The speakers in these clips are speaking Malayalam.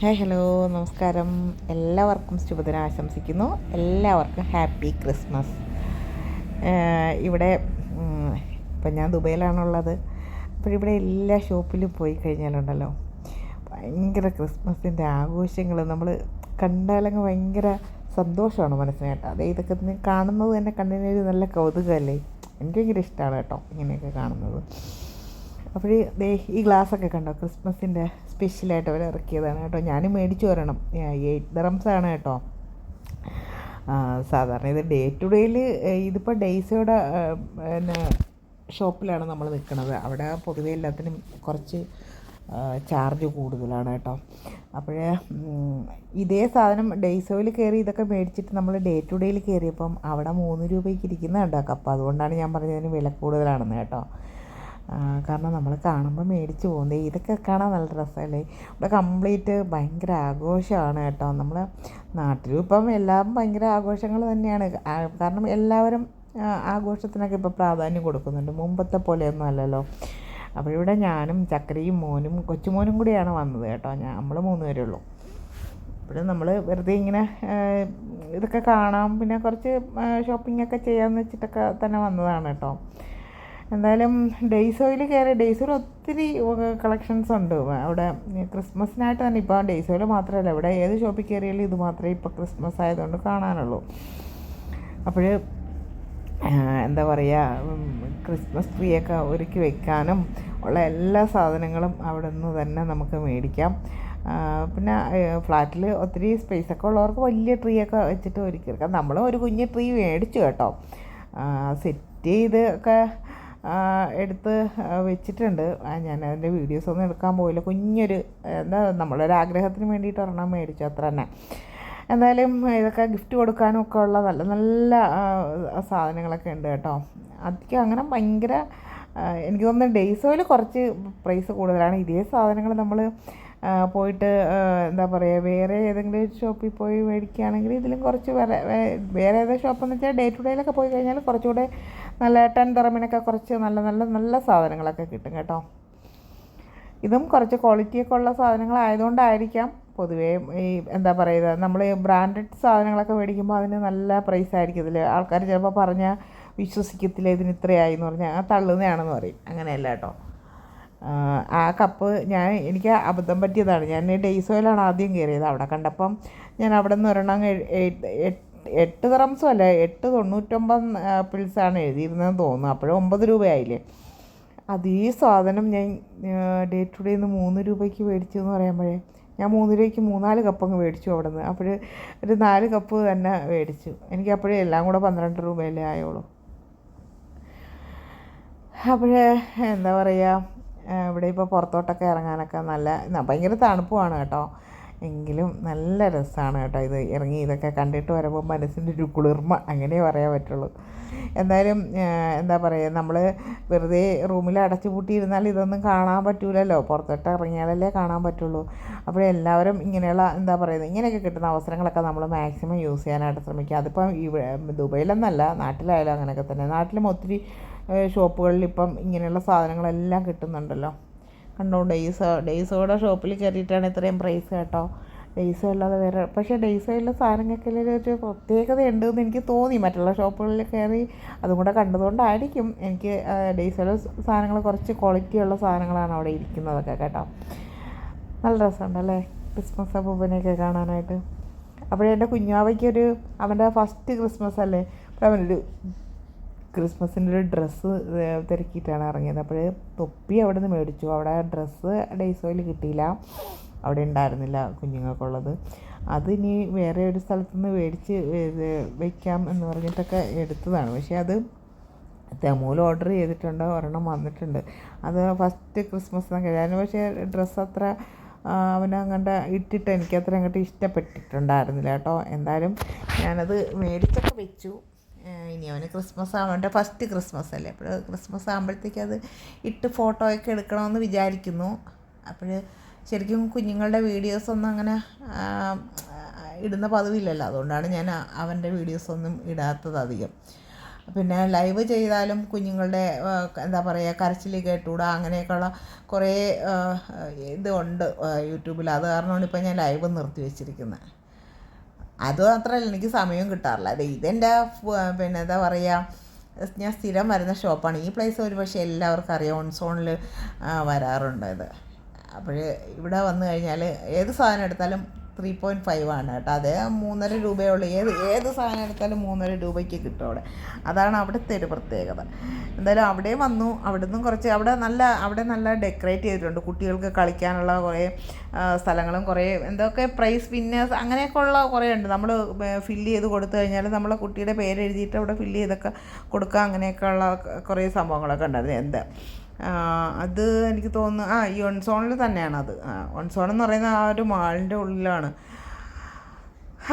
ഹായ് ഹലോ നമസ്കാരം. എല്ലാവർക്കും ശുഭദിനം ആശംസിക്കുന്നു. എല്ലാവർക്കും ഹാപ്പി ക്രിസ്മസ് ഇവിടെ ഇപ്പം ഞാൻ ദുബൈയിലാണുള്ളത്. അപ്പോൾ ഇവിടെ എല്ലാ ഷോപ്പിലും പോയി കഴിഞ്ഞാലുണ്ടല്ലോ ഭയങ്കര ക്രിസ്മസിന്റെ ആഘോഷങ്ങൾ നമ്മൾ കണ്ടാലങ്ങ് ഭയങ്കര സന്തോഷമാണ് മനസ്സിന് കേട്ടോ. അതെ ഇതൊക്കെ കാണുന്നത് തന്നെ കണ്ണിനൊരു നല്ല കൗതുകമല്ലേ? എനിക്ക് ഭയങ്കര ഇഷ്ടമാണ് കേട്ടോ ഇങ്ങനെയൊക്കെ കാണുന്നത്. അപ്പോൾ ദേ ഈ ഗ്ലാസ്സൊക്കെ കണ്ടോ? ക്രിസ്മസിന്റെ സ്പെഷ്യലായിട്ട് അവർ ഇറക്കിയതാണ് കേട്ടോ. ഞാൻ മേടിച്ചു വരണം. എയ്റ്റ് ഡ്രംസ് ആണ് കേട്ടോ. സാധാരണ ഇത് ഡേ ടു ഡേയിൽ ഇതിപ്പോൾ ഡേയ്സയുടെ പിന്നെ ഷോപ്പിലാണ് നമ്മൾ നിൽക്കുന്നത് അവിടെ പൊതുവേ എല്ലാത്തിനും കുറച്ച് ചാർജ് കൂടുതലാണ് കേട്ടോ. അപ്പോഴേ ഇതേ സാധനം ഡേയ്സോയിൽ കയറി ഇതൊക്കെ മേടിച്ചിട്ട് നമ്മൾ ഡേ ടു ഡേയിൽ കയറിയപ്പം അവിടെ മൂന്ന് രൂപയ്ക്ക് ഇരിക്കുന്ന കണ്ടോ അതുകൊണ്ടാണ് ഞാൻ പറഞ്ഞതിന് വില കൂടുതലാണെന്ന് കേട്ടോ. കാരണം നമ്മൾ കാണുമ്പോൾ മേടിച്ച് പോകുന്നത് ഇതൊക്കെ കാണാൻ നല്ല രസമല്ലേ? ഇവിടെ കംപ്ലീറ്റ് ഭയങ്കര ആഘോഷമാണ് കേട്ടോ. നമ്മൾ നാട്ടിലും ഇപ്പം എല്ലാം ഭയങ്കര ആഘോഷങ്ങൾ തന്നെയാണ്. കാരണം എല്ലാവരും ആഘോഷത്തിനൊക്കെ ഇപ്പോൾ പ്രാധാന്യം കൊടുക്കുന്നുണ്ട്. മുമ്പത്തെ പോലെയൊന്നും അല്ലല്ലോ. അപ്പോൾ ഇവിടെ ഞാനും ചക്കരയും മോനും കൊച്ചുമോനും കൂടിയാണ് വന്നത് കേട്ടോ. ഞാൻ നമ്മൾ മൂന്ന് പേരേ ഉള്ളൂ. അപ്പോൾ നമ്മൾ വെറുതെ ഇങ്ങനെ ഇതൊക്കെ കാണാം. പിന്നെ കുറച്ച് ഷോപ്പിംഗ് ഒക്കെ ചെയ്യാമെന്ന് വെച്ചിട്ടൊക്കെ തന്നെ വന്നതാണ് കേട്ടോ. എന്തായാലും ഡേയ്സോയിൽ കയറി ഡേയ്സോയിൽ ഒത്തിരി കളക്ഷൻസ് ഉണ്ട്. അവിടെ ക്രിസ്മസിനായിട്ട് തന്നെ ഇപ്പോൾ ഡേയ്സോയിൽ മാത്രമല്ല ഇവിടെ ഏത് ഷോപ്പിൽ കയറിയാലും ഇത് മാത്രമേ ഇപ്പോൾ ക്രിസ്മസ് ആയതുകൊണ്ട് കാണാനുള്ളൂ. അപ്പോൾ എന്താ പറയുക ക്രിസ്മസ് ട്രീയൊക്കെ ഒരുക്കി വെക്കാനും ഉള്ള എല്ലാ സാധനങ്ങളും അവിടെ നിന്ന് തന്നെ നമുക്ക് മേടിക്കാം. പിന്നെ ഫ്ലാറ്റിൽ ഒത്തിരി സ്പേസ് ഒക്കെ ഉള്ളവർക്ക് വലിയ ട്രീ ഒക്കെ വെച്ചിട്ട് ഒരുക്കി എടുക്കാം നമ്മൾ ഒരു കുഞ്ഞ് ട്രീ മേടിച്ചു കേട്ടോ. സെറ്റ് ചെയ്ത് ഒക്കെ എടുത്ത് വെച്ചിട്ടുണ്ട്. ഞാൻ അതിന്റെ വീഡിയോസ് ഒന്നും എടുക്കാൻ പോയില്ല. കുഞ്ഞൊരു എന്താ നമ്മളൊരു ആഗ്രഹത്തിന് വേണ്ടിയിട്ട് ഒരെണ്ണം മേടിച്ചു അത്ര തന്നെ. എന്തായാലും ഇതൊക്കെ ഗിഫ്റ്റ് കൊടുക്കാനും ഒക്കെ ഉള്ള നല്ല നല്ല സാധനങ്ങളൊക്കെ ഉണ്ട് കേട്ടോ. അധികം അങ്ങനെ ഭയങ്കര എനിക്ക് തോന്നുന്നു ഡേയ്സോയിൽ കുറച്ച് പ്രൈസ് കൂടുതലാണ്. ഇതേ സാധനങ്ങൾ നമ്മൾ പോയിട്ട് എന്താ പറയുക വേറെ ഏതെങ്കിലും ഷോപ്പിൽ പോയി മേടിക്കുകയാണെങ്കിൽ ഇതിലും കുറച്ച് വേറെ വേറെ ഏതെങ്കിലും ഷോപ്പെന്ന് വെച്ചാൽ ഡേ ടു ഡേയിലൊക്കെ പോയി കഴിഞ്ഞാൽ കുറച്ചുകൂടെ നല്ല ടെൻ തറമിനൊക്കെ കുറച്ച് നല്ല നല്ല നല്ല സാധനങ്ങളൊക്കെ കിട്ടും കേട്ടോ. ഇതും കുറച്ച് ക്വാളിറ്റിയൊക്കെ ഉള്ള സാധനങ്ങളായതുകൊണ്ടായിരിക്കാം പൊതുവേ ഈ എന്താ പറയുക നമ്മൾ ബ്രാൻഡഡ് സാധനങ്ങളൊക്കെ മേടിക്കുമ്പോൾ അതിന് നല്ല പ്രൈസ് ആയിരിക്കും. ഇതിൽ ആൾക്കാർ ചിലപ്പോൾ പറഞ്ഞാൽ വിശ്വസിക്കത്തില്ല ഇതിന് ഇത്രയായി എന്ന് പറഞ്ഞാൽ തള്ളുന്നതാണെന്ന് പറയും. അങ്ങനെയല്ല കേട്ടോ. ആ, കപ്പ് ഞാൻ എനിക്ക് അബദ്ധം പറ്റിയതാണ്. ഞാൻ ഡേയ്സോയിലാണ് ആദ്യം കയറിയത് അവിടെ കണ്ടപ്പം ഞാൻ അവിടെ നിന്ന് ഒരെണ്ണം എട്ട് തറംസും അല്ല എട്ട് തൊണ്ണൂറ്റൊമ്പത് പിൾസാണ് എഴുതിയിരുന്നതെന്ന് തോന്നുന്നു. അപ്പോഴും ഒമ്പത് രൂപയായില്ലേ? അത് ഈ സാധനം ഞാൻ ഡേ ടു ഡേ നിന്ന് മൂന്ന് രൂപയ്ക്ക് മേടിച്ചു എന്ന് പറയുമ്പോഴേ ഞാൻ മൂന്ന് രൂപയ്ക്ക് മൂന്നാൽ കപ്പ് അങ്ങ് മേടിച്ചു അവിടെ നിന്ന് അപ്പോൾ ഒരു നാല് കപ്പ് തന്നെ മേടിച്ചു. എനിക്ക് അപ്പോഴേ എല്ലാം കൂടെ പന്ത്രണ്ട് രൂപയല്ലേ ആയോളൂ അപ്പോഴേ എന്താ പറയുക ഇവിടെ ഇപ്പോൾ പുറത്തോട്ടൊക്കെ ഇറങ്ങാനൊക്കെ നല്ല ഭയങ്കര തണുപ്പുമാണ് കേട്ടോ. എങ്കിലും നല്ല രസമാണ് കേട്ടോ ഇത്. ഇറങ്ങി ഇതൊക്കെ കണ്ടിട്ട് വരുമ്പോൾ മനസ്സിന്റെ ഒരു കുളിർമ അങ്ങനെ പറയാൻ പറ്റുള്ളൂ. എന്തായാലും എന്താ പറയുക നമ്മൾ വെറുതെ റൂമിൽ അടച്ചു പൂട്ടിയിരുന്നാൽ ഇതൊന്നും കാണാൻ പറ്റൂലല്ലോ. പുറത്തോട്ട് ഇറങ്ങിയാലല്ലേ കാണാൻ പറ്റുള്ളൂ. അപ്പോൾ എല്ലാവരും ഇങ്ങനെയുള്ള എന്താ പറയുന്നത് ഇങ്ങനെയൊക്കെ കിട്ടുന്ന അവസരങ്ങളൊക്കെ നമ്മൾ മാക്സിമം യൂസ് ചെയ്യാനായിട്ട് ശ്രമിക്കുക. അതിപ്പം ഇവിടെ ദുബൈയിലൊന്നല്ല നാട്ടിലായാലും അങ്ങനെയൊക്കെ തന്നെ. നാട്ടിലും ഒത്തിരി ഷോപ്പുകളിൽ ഇപ്പം ഇങ്ങനെയുള്ള സാധനങ്ങളെല്ലാം കിട്ടുന്നുണ്ടല്ലോ. കണ്ടോ ഡെയ്സോ ഡെയ്സോയുടെ ഷോപ്പിൽ കയറിയിട്ടാണ് ഇത്രയും പ്രൈസ് കേട്ടോ. ഡെയ്സോ അല്ലാതെ വേറെ പക്ഷേ ഡേയ്സോയിലെ സാധനങ്ങൾക്കെല്ലാം ഒരു പ്രത്യേകതയുണ്ട് എന്ന് എനിക്ക് തോന്നി. മറ്റുള്ള ഷോപ്പുകളിൽ കയറി അതും കൂടെ കണ്ടതുകൊണ്ടായിരിക്കും എനിക്ക് ഡേയ്സോയിലെ സാധനങ്ങൾ കുറച്ച് ക്വാളിറ്റി ഉള്ള സാധനങ്ങളാണ് അവിടെ ഇരിക്കുന്നതൊക്കെ കേട്ടോ. നല്ല രസമുണ്ടല്ലേ ക്രിസ്മസ് അപ്പൂപ്പനെയൊക്കെ കാണാനായിട്ട്. അപ്പോഴേ എന്റെ കുഞ്ഞാവയ്ക്കൊരു അവന്റെ ഫസ്റ്റ് ക്രിസ്മസ് അല്ലേ? അപ്പോൾ അവനൊരു ക്രിസ്മസിന്റെ ഒരു ഡ്രസ്സ് തിരക്കിയിട്ടാണ് ഇറങ്ങിയത്. അപ്പോൾ തൊപ്പി അവിടെ നിന്ന് മേടിച്ചു. അവിടെ ഡ്രസ്സ് ഡേയ്സോയിൽ കിട്ടിയില്ല. അവിടെ ഉണ്ടായിരുന്നില്ല കുഞ്ഞുങ്ങൾക്കുള്ളത്. അത് ഇനി വേറെ ഒരു സ്ഥലത്ത് നിന്ന് മേടിച്ച് വയ്ക്കാം എന്ന് പറഞ്ഞിട്ടൊക്കെ എടുത്തതാണ്. പക്ഷേ അത് തെമൂൽ ഓർഡർ ചെയ്തിട്ടുണ്ട്. ഒരെണ്ണം വന്നിട്ടുണ്ട്. അത് ഫസ്റ്റ് ക്രിസ്മസ് എന്നൊക്കെ ഞാൻ പക്ഷേ ഡ്രസ്സ് അത്ര ആ, അവന് ഇട്ടിട്ട് എനിക്കത്ര അങ്ങോട്ട് ഇഷ്ടപ്പെട്ടിട്ടുണ്ടായിരുന്നില്ല കേട്ടോ. എന്തായാലും ഞാനത് മേടിച്ചൊക്കെ വെച്ചു. ഇനി അവന് ക്രിസ്മസ് അവന്റെ ഫസ്റ്റ് ക്രിസ്മസ് അല്ലേ? അപ്പോൾ ക്രിസ്മസ് ആകുമ്പോഴത്തേക്ക് അത് ഇട്ട് ഫോട്ടോ ഒക്കെ എടുക്കണമെന്ന് വിചാരിക്കുന്നു. അപ്പോൾ ശരിക്കും കുഞ്ഞുങ്ങളുടെ വീഡിയോസ് ഒന്നും അങ്ങനെ ഇടുന്ന പതിവില്ലല്ലോ. അതുകൊണ്ടാണ് ഞാൻ അവന്റെ വീഡിയോസ് ഒന്നും ഇടാത്തത് അധികം. പിന്നെ ലൈവ് ചെയ്താലും കുഞ്ഞുങ്ങളുടെ എന്താ പറയുക കരച്ചിൽ കേട്ടുകൂടാ അങ്ങനെയൊക്കെയുള്ള കുറേ ഇതുണ്ട് യൂട്യൂബിൽ. അത് കാരണമാണ് ഇപ്പം ഞാൻ ലൈവ് നിർത്തി വെച്ചിരിക്കുന്നത്. അത് മാത്രമല്ല എനിക്ക് സമയം കിട്ടാറില്ല. അതെ ഇതെന്റെ പിന്നെ എന്താ പറയുക ഞാൻ സ്ഥിരം വരുന്ന ഷോപ്പാണ്. ഈ പ്ലേസ് ഒരു പക്ഷേ എല്ലാവർക്കും അറിയാം ഓൺസോണിൽ വരാറുണ്ട് ഇത്. അപ്പോൾ ഇവിടെ വന്നു കഴിഞ്ഞാൽ ഏത് സാധനം എടുത്താലും ത്രീ പോയിന്റ് ഫൈവ് ആണ് കേട്ടോ. അതേ മൂന്നര രൂപയേ ഉള്ളൂ ഏത് ഏത് സാധനം എടുത്താലും മൂന്നര രൂപയ്ക്ക് കിട്ടും അവിടെ. അതാണ് അവിടുത്തെ ഒരു പ്രത്യേകത. എന്തായാലും അവിടെ വന്നു. അവിടെ നിന്നും കുറച്ച് അവിടെ നല്ല അവിടെ നല്ല ഡെക്കറേറ്റ് ചെയ്തിട്ടുണ്ട്. കുട്ടികൾക്ക് കളിക്കാനുള്ള കുറേ സ്ഥലങ്ങളും കുറേ എന്തൊക്കെ പ്രൈസ് വിന്നേഴ്സ് അങ്ങനെയൊക്കെ ഉള്ള കുറേ ഉണ്ട്. നമ്മൾ ഫില്ല് ചെയ്ത് കൊടുത്തു കഴിഞ്ഞാൽ നമ്മളെ കുട്ടിയുടെ പേര് എഴുതിയിട്ട് അവിടെ ഫില്ല് ചെയ്തൊക്കെ കൊടുക്കുക അങ്ങനെയൊക്കെ ഉള്ള കുറേ സംഭവങ്ങളൊക്കെ ഉണ്ടായിരുന്നു. എന്താ അത് എനിക്ക് തോന്നുന്നു ആ ഈ ഒൺസോണിൽ തന്നെയാണ് അത്. ഒൺസോൺ എന്ന് പറയുന്ന ആ ഒരു മാളിന്റെ ഉള്ളിലാണ്.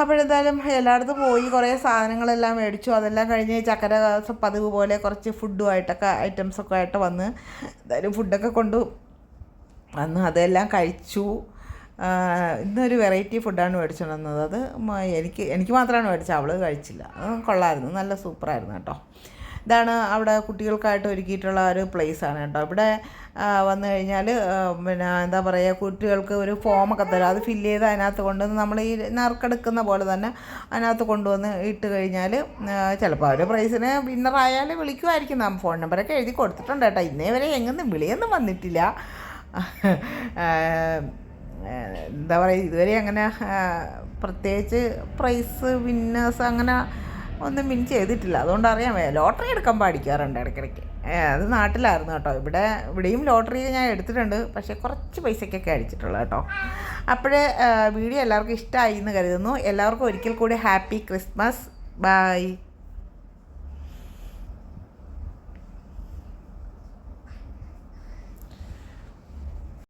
അപ്പോഴെന്തായാലും എല്ലായിടത്തും പോയി കുറേ സാധനങ്ങളെല്ലാം മേടിച്ചു. അതെല്ലാം കഴിഞ്ഞ് ചക്കര പതിവ് പോലെ കുറച്ച് ഫുഡുമായിട്ടൊക്കെ ഐറ്റംസൊക്കെ ആയിട്ട് വന്ന് എന്തായാലും ഫുഡൊക്കെ കൊണ്ടു വന്ന് അതെല്ലാം കഴിച്ചു. ഇന്നൊരു വെറൈറ്റി ഫുഡാണ് മേടിച്ചുകൊണ്ട് വന്നത് അത് എനിക്ക് എനിക്ക് മാത്രമാണ് മേടിച്ചത്. അവൾ കഴിച്ചില്ല. കൊള്ളായിരുന്നു. നല്ല സൂപ്പറായിരുന്നു കേട്ടോ. ഇതാണ് അവിടെ കുട്ടികൾക്കായിട്ട് ഒരുക്കിയിട്ടുള്ള ഒരു പ്ലേസ് ആണ് കേട്ടോ. ഇവിടെ വന്നു കഴിഞ്ഞാൽ പിന്നെ എന്താ പറയുക കുട്ടികൾക്ക് ഒരു ഫോമൊക്കെ തരും. അത് ഫില്ല് ചെയ്ത് അതിനകത്ത് കൊണ്ടുവന്ന് നമ്മൾ ഈ നറുക്കെടുക്കുന്ന പോലെ തന്നെ അതിനകത്ത് കൊണ്ടുവന്ന് ഇട്ട് കഴിഞ്ഞാൽ ചിലപ്പോൾ അവർ പ്രൈസിന് വിന്നറായാൽ വിളിക്കുമായിരിക്കും. നാം ഫോൺ നമ്പറൊക്കെ എഴുതി കൊടുത്തിട്ടുണ്ട് കേട്ടോ. ഇന്നേ വരെ എങ്ങൊന്നും വിളിയൊന്നും വന്നിട്ടില്ല. എന്താ പറയുക ഇതുവരെ അങ്ങനെ പ്രത്യേകിച്ച് പ്രൈസ് വിന്നേഴ്സ് അങ്ങനെ ഒന്നും വിൻ ചെയ്തിട്ടില്ല. അതുകൊണ്ട് അറിയാൻ ലോട്ടറി എടുക്കാൻ പാടിക്കാറുണ്ട് ഇടയ്ക്കിടയ്ക്ക്. അത് നാട്ടിലായിരുന്നു കേട്ടോ. ഇവിടെ ഇവിടെയും ലോട്ടറി ഞാൻ എടുത്തിട്ടുണ്ട്. പക്ഷേ കുറച്ച് പൈസയ്ക്കൊക്കെ അടിച്ചിട്ടുള്ളൂ കേട്ടോ. അപ്പോഴേ വീഡിയോ എല്ലാവർക്കും ഇഷ്ടമായി എന്ന് കരുതുന്നു. എല്ലാവർക്കും ഒരിക്കൽ കൂടി ഹാപ്പി ക്രിസ്മസ്. ബൈ.